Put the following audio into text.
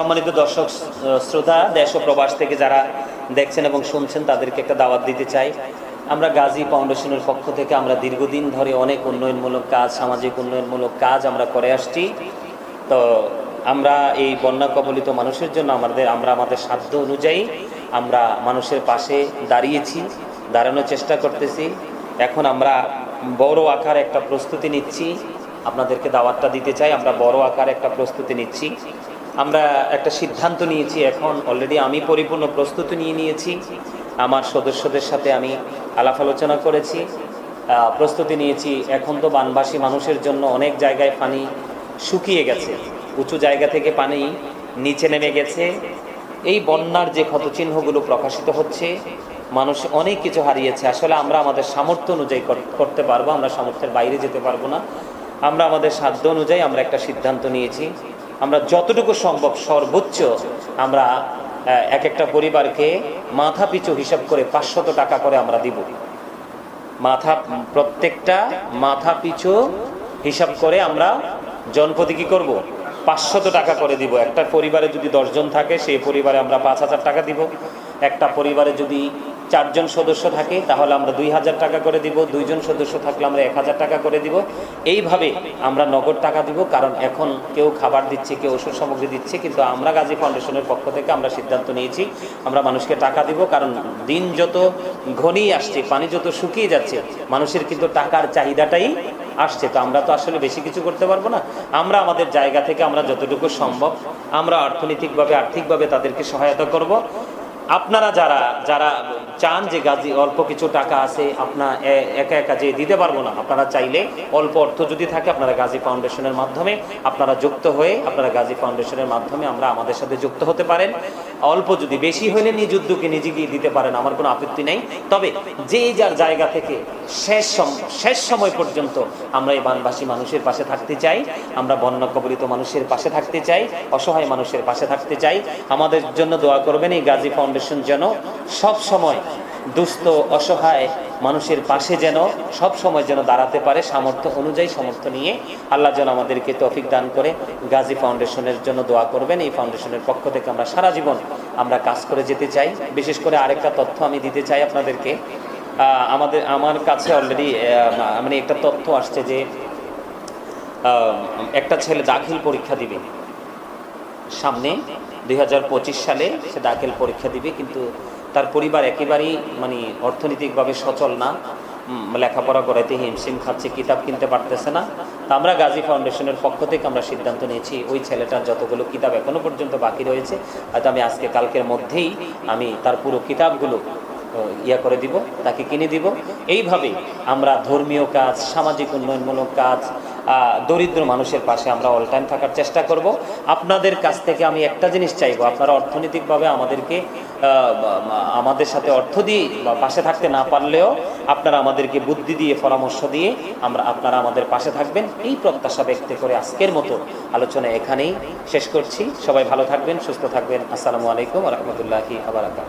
সম্মানিত দর্শক শ্রোতা, দেশ ও প্রবাস থেকে যারা দেখছেন এবং শুনছেন, তাদেরকে একটা দাওয়াত দিতে চাই। আমরা গাজী ফাউন্ডেশনের পক্ষ থেকে আমরা দীর্ঘদিন ধরে অনেক উন্নয়নমূলক কাজ, সামাজিক উন্নয়নমূলক কাজ আমরা করে আসছি। তো আমরা এই বন্যা কবলিত মানুষের জন্য আমাদের, আমরা আমাদের সাধ্য অনুযায়ী আমরা মানুষের পাশে দাঁড়িয়েছি, দাঁড়ানোর চেষ্টা করতেছি। এখন আমরা বড় আকার একটা প্রস্তুতি নিচ্ছি। আপনাদেরকে দাওয়াতটা দিতে চাই, আমরা বড় আকার একটা প্রস্তুতি নিচ্ছি। আমরা একটা সিদ্ধান্ত নিয়েছি, এখন অলরেডি আমি পরিপূর্ণ প্রস্তুতি নিয়ে নিয়েছি, আমার সদস্যদের সাথে আমি আলাপ আলোচনা করেছি প্রস্তুতি নিয়েছি, এখন তো বানবাসী মানুষের জন্য অনেক জায়গায় পানি শুকিয়ে গেছে, উঁচু জায়গা থেকে পানি নিচে নেমে গেছে, এই বন্যার যে ক্ষতচিহ্নগুলো প্রকাশিত হচ্ছে, মানুষ অনেক কিছু হারিয়েছে, আসলে আমরা আমাদের সামর্থ্য অনুযায়ী করতে পারব, আমরা সামর্থ্যের বাইরে যেতে পারব না, আমরা আমাদের সাধ্য অনুযায়ী আমরা একটা সিদ্ধান্ত নিয়েছি আমরা যতটুকু সম্ভব সর্বোচ্চ আমরা এক একটা পরিবারকে মাথা পিছু হিসাব করে পাঁচশত টাকা করে আমরা দিব। মাথা, প্রত্যেকটা মাথা পিছু হিসাব করে আমরা জনপতি কি করব? পাঁচশত টাকা করে দিব। একটা পরিবারে যদি দশজন থাকে, সেই পরিবারে আমরা পাঁচ হাজার টাকা দিব। একটা পরিবারে যদি চারজন সদস্য থাকে, তাহলে আমরা দুই হাজার টাকা করে দিব, দুইজন সদস্য থাকলে আমরা এক হাজার টাকা করে দিব। এইভাবে আমরা নগদ টাকা দিব, কারণ এখন কেউ খাবার দিচ্ছে, কেউ ওষুধ সামগ্রী দিচ্ছে, কিন্তু আমরা গাজী ফাউন্ডেশনের পক্ষ থেকে আমরা সিদ্ধান্ত নিয়েছি, আমরা মানুষকে টাকা দিব, কারণ দিন যত ঘনিয়ে আসছে, পানি যত শুকিয়ে যাচ্ছে, মানুষের কিন্তু টাকার চাহিদাটাই আসছে। তো আমরা তো আসলে বেশি কিছু করতে পারব না। আমরা আমাদের জায়গা থেকে আমরা যতটুকু সম্ভব আমরা অর্থনৈতিকভাবে, আর্থিকভাবে তাদেরকে সহায়তা করব। আপনারা যারা যারা চান যে গাজী, অল্প কিছু টাকা আছে আপনার একা একা যে দিতে পারব না, আপনারা চাইলে অল্প অর্থ যদি থাকে, আপনারা গাজী ফাউন্ডেশনের মাধ্যমে আপনারা যুক্ত হয়ে আপনারা গাজী ফাউন্ডেশনের মাধ্যমে আমরা আমাদের সাথে যুক্ত হতে পারেন। অল্প যদি বেশি হলে নিজ উদ্যোগে নিজে গিয়ে দিতে পারেন, আমার কোনো আপত্তি নেই। তবে যে যার জায়গা থেকে শেষ শেষ সময় পর্যন্ত আমরা এই বানবাসী মানুষের পাশে থাকতে চাই, আমরা বন্যা কবলিত মানুষের পাশে থাকতে চাই, অসহায় মানুষের পাশে থাকতে চাই। আমাদের জন্য দোয়া করবেন এই গাজী ফাউন্ডেশন যেন সব সময় দুস্থ, অসহায় মানুষের পাশে যেন সব সময় যেন দাঁড়াতে পারে সামর্থ্য অনুযায়ী সামর্থ্য নিয়ে। আল্লাহ যেন আমাদেরকে তৌফিক দান করে গাজী ফাউন্ডেশনের জন্য দোয়া করবেন। এই ফাউন্ডেশনের পক্ষ থেকে আমরা সারা জীবন আমরা কাজ করে যেতে চাই। বিশেষ করে আরেকটা তথ্য আমি দিতে চাই আপনাদেরকে। আমাদের, আমার কাছে অলরেডি মানে একটা তথ্য আসছে যে একটা ছেলে দাখিল পরীক্ষা দিবে। সামনে দুই হাজার পঁচিশ সালে সে দাখিল পরীক্ষা দিবে, কিন্তু তার পরিবার একেবারেই মানে অর্থনৈতিকভাবে সচল না। লেখাপড়া করাইতে হিমশিম খাচ্ছে, কিতাব কিনতে পারতেছে না। তা আমরা গাজী ফাউন্ডেশনের পক্ষ থেকে আমরা সিদ্ধান্ত নিয়েছি, ওই ছেলেটার যতগুলো কিতাব এখনও পর্যন্ত বাকি রয়েছে, হয়তো আমি আজকে কালকের মধ্যেই আমি তার পুরো কিতাবগুলো ইয়া করে দিব, তাকে কিনে দিব। এইভাবে আমরা ধর্মীয় কাজ, সামাজিক উন্নয়নমূলক কাজ দরিদ্র মানুষের পাশে আমরা অল টাইম থাকার চেষ্টা করব। আপনাদের কাছ থেকে আমি একটা জিনিস চাইব, আপনারা অর্থনৈতিকভাবে আমাদেরকে আমাদের সাথে অর্থ দিয়ে বা পাশে থাকতে না পারলেও আপনারা আমাদেরকে বুদ্ধি দিয়ে, পরামর্শ দিয়ে আমরা, আপনারা আমাদের পাশে থাকবেন। এই প্রত্যাশা ব্যক্ত করে আজকের মতো আলোচনা এখানেই শেষ করছি। সবাই ভালো থাকবেন, সুস্থ থাকবেন। আসসালামু আলাইকুম রহমতুল্লাহি আবরাকাত